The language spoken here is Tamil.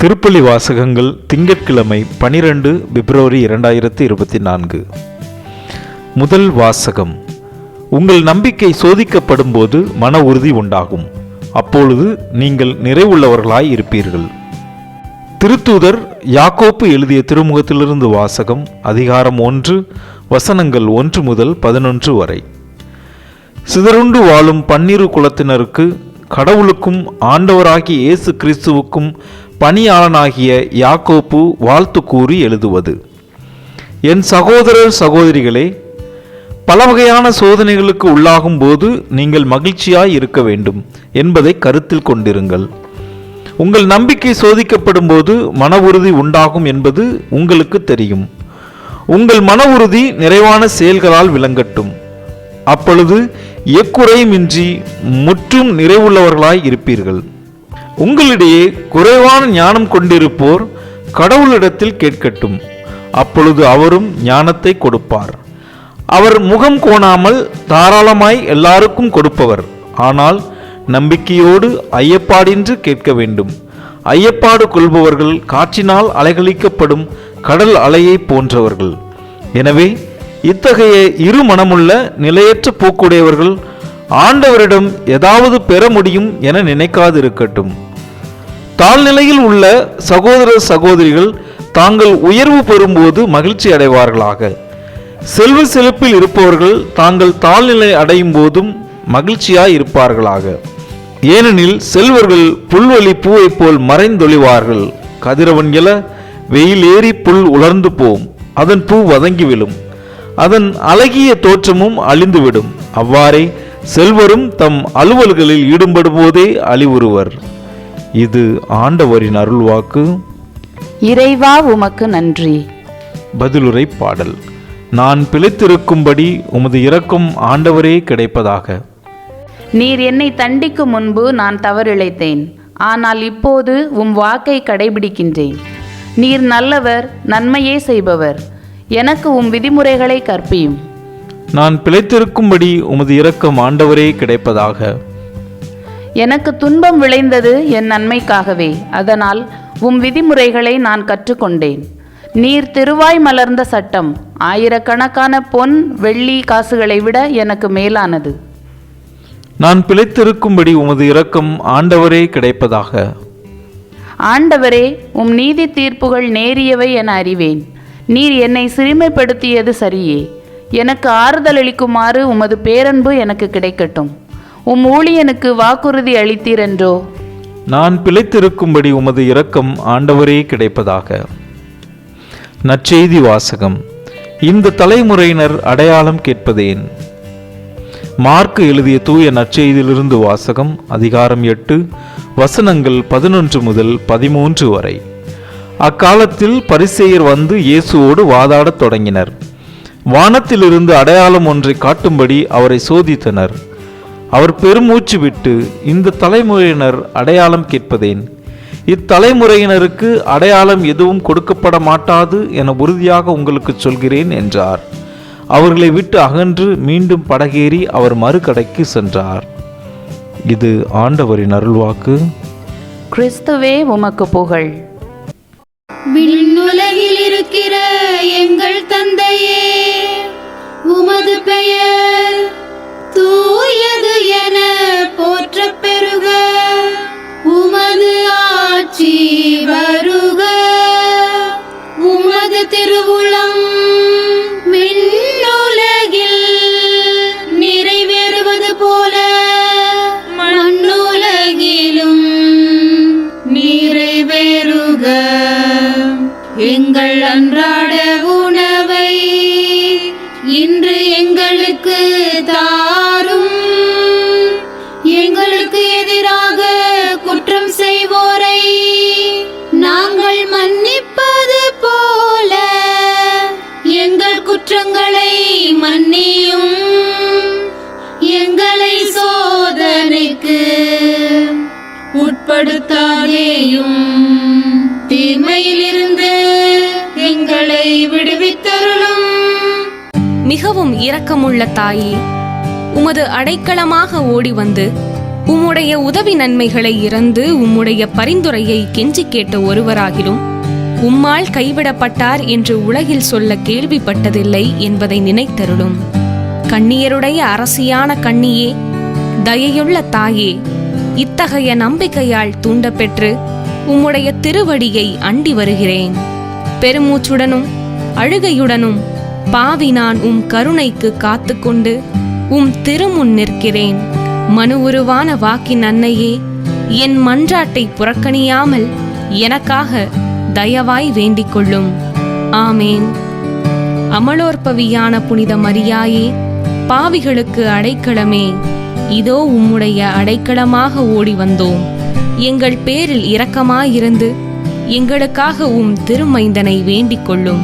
திருப்பலி வாசகங்கள் திங்கட்கிழமை பனிரெண்டு பிப்ரவரி இரண்டாயிரத்தி இருபத்தி நான்கு. முதல் வாசகம். உங்கள் நம்பிக்கை சோதிக்கப்படும் போது மன உறுதி உண்டாகும். அப்பொழுது நீங்கள் நிறைவுள்ளவர்களாய் இருப்பீர்கள். திருத்தூதர் யாக்கோப்பு எழுதிய திருமுகத்திலிருந்து வாசகம் அதிகாரம் ஒன்று வசனங்கள் ஒன்று முதல் பதினொன்று வரை. சிதறுண்டு வாழும் பன்னிரு குலத்தினருக்கு கடவுளுக்கும் ஆண்டவராகிய இயேசு கிறிஸ்துவுக்கும் பணியாளனாகிய யாக்கோப்பு வாழ்த்து கூறி எழுதுவது. என் சகோதரர் சகோதரிகளே பல வகையான சோதனைகளுக்கு உள்ளாகும் போது நீங்கள் மகிழ்ச்சியாய் இருக்க வேண்டும் என்பதை கருத்தில் கொண்டிருங்கள். உங்கள் நம்பிக்கை சோதிக்கப்படும் போது மன உறுதி உண்டாகும் என்பது உங்களுக்கு தெரியும். உங்கள் மன உறுதி நிறைவான செயல்களால் விளங்கட்டும். அப்பொழுது எக்குறையுமின்றி முற்றும் நிறைவுள்ளவர்களாய் இருப்பீர்கள். உங்களிடையே குறைவான ஞானம் கொண்டிருப்போர் கடவுளிடத்தில் கேட்கட்டும். அப்பொழுது அவரும் ஞானத்தை கொடுப்பார். அவர் முகம் கோணாமல் தாராளமாய் எல்லாருக்கும் கொடுப்பவர். ஆனால் நம்பிக்கையோடு ஐயப்பாடின்றி கேட்க வேண்டும். ஐயப்பாடு கொள்பவர்கள் காற்றினால் அலைகளிக்கப்படும் கடல் அலையைப் போன்றவர்கள். எனவே இத்தகைய இரு மனமுள்ள நிலையற்ற போக்குடையவர்கள் ஆண்டவரிடம் ஏதாவது பெற முடியும் என நினைக்காதிருக்கட்டும். தாழ்நிலையில் உள்ள சகோதர சகோதரிகள் தாங்கள் உயர்வு பெறும்போது மகிழ்ச்சி அடைவார்களாக. செல்வ செழிப்பில் இருப்பவர்கள் தாங்கள் தாழ்நிலை அடையும் போதும் மகிழ்ச்சியாய் இருப்பார்களாக. ஏனெனில் செல்வர்கள் புல்வெளி பூவைப் போல் மறைந்தொழிவார்கள். கதிரவன் எல வெயில் ஏறி புல் உலர்ந்து போம். அதன் பூ வதங்கி விழும். அதன் அழகிய தோற்றமும் அழிந்துவிடும். அவ்வாறே செல்வரும் தம் அலுவல்களில் ஈடுபடும் போதே அழிவுறுவர். இது ஆண்டவரின் அருள்வாக்கு. இறைவா உமக்கு நன்றி. பதிலுரை பாடல். நான் பிழைத்திருக்கும்படி உமது இரக்கம் ஆண்டவரே கிடைப்பதாக. நீர் என்னை தண்டிக்கும் முன்பு நான் தவறிழைத்தேன். ஆனால் இப்போது உம் வாக்கை கடைபிடிக்கின்றேன். நீர் நல்லவர் நன்மையே செய்பவர். எனக்கு உம் விதிமுறைகளை கற்பியும். நான் பிழைத்திருக்கும்படி உமது இரக்கம் ஆண்டவரே கிடைப்பதாக. எனக்கு துன்பம் விளைந்தது என் நன்மைக்காகவே அதனால் உம் விதிமுறைகளை நான் கற்றுக்கொண்டேன். நீர் திருவாய் மலர்ந்த சட்டம் ஆயிரக்கணக்கான பொன் வெள்ளி காசுகளை விட எனக்கு மேலானது. நான் பிழைத்திருக்கும்படி உமது இரக்கம் ஆண்டவரே கிடைப்பதாக. ஆண்டவரே உம் நீதி தீர்ப்புகள் நேரியவை என அறிவேன். நீர் என்னை சிறுமைப்படுத்தியது சரியே. எனக்கு ஆறுதல் அளிக்குமாறு உமது பேரன்பு எனக்கு கிடைக்கட்டும். உம் ஊழியனுக்கு வாக்குறுதி அளித்தீரென்றோ? நான் பிழைத்திருக்கும்படி உமது இரக்கம் ஆண்டவரே கிடைப்பதாக. நற்செய்தி வாசகம். இந்த தலைமுறையினர் அடையாளம் கேட்பதேன். மார்க்கு எழுதிய தூய நற்செய்தியிலிருந்து வாசகம் அதிகாரம் எட்டு வசனங்கள் பதினொன்று முதல் பதிமூன்று வரை. அக்காலத்தில் பரிசெயர் வந்து இயேசுவோடு வாதாடத் தொடங்கினர். வானத்திலிருந்து அடையாளம் ஒன்றை காட்டும்படி அவரை சோதித்தனர். அவர் பெருமூச்சு விட்டு இந்த தலைமுறையினர் அடையாளம் கேட்பதேன்? இத்தலைமுறையினருக்கு அடையாளம் எதுவும் கொடுக்கப்பட மாட்டாது என உறுதியாக உங்களுக்கு சொல்கிறேன் என்றார். அவர்களை விட்டு அகன்று மீண்டும் படகேறி அவர் மறுகடைக்கு சென்றார். இது ஆண்டவரின் அருள்வாக்கு. கிறிஸ்துவே உமக்கு புகழ். விண்ணுலகில் இருக்கிற எங்கள் தந்தையே திருவுளம் விண்ணுலகில் நிறைவேறுவது போல மண்ணுலகிலும் நிறைவேறுக எங்கள் அன்றா குற்றங்களை மன்னியும் எங்களை சோதனைக்கு உட்படுத்தாதேயும். தீமையிலிருந்து எங்களை விடுவித்தருளும். மிகவும் இரக்கமுள்ள தாயே உமது அடைக்கலமாக ஓடி வந்து உம்முடைய உதவி நன்மைகளை இறந்து உம்முடைய பரிந்துரையை கெஞ்சி கேட்ட ஒருவராகிலும் உம்மால் கைவிடப்பட்டார் என்று உலகில் சொல்ல கேள்விப்பட்டதில்லை என்பதை நினைத்தருளும். கண்ணியருடைய அரசியான கண்ணியே தயையுள்ள தாயே இத்தகைய நம்பிக்கையால் தூண்டப்பெற்று உம்முடைய திருவடியை அண்டி வருகிறேன். பெருமூச்சுடனும் அழுகையுடனும் பாவி நான் உம் கருணைக்கு காத்துக்கொண்டு உம் திருமுன் நிற்கிறேன். மனு உருவான வாக்கின் அன்னையே என் மன்றாட்டை புறக்கணியாமல் எனக்காக தயவாய் வேண்டிக் கொள்ளும் ஆமேன். அமலோற்பவியான புனித மரியாயே பாவிகளுக்கு அடைக்கலமே. இதோ உம்முடைய அடைக்கலமாக ஓடி வந்தோம். எங்கள் பேரில் இரக்கமாயிருந்து எங்களுக்காக உம் திருமைந்தனை வேண்டிக் கொள்ளும்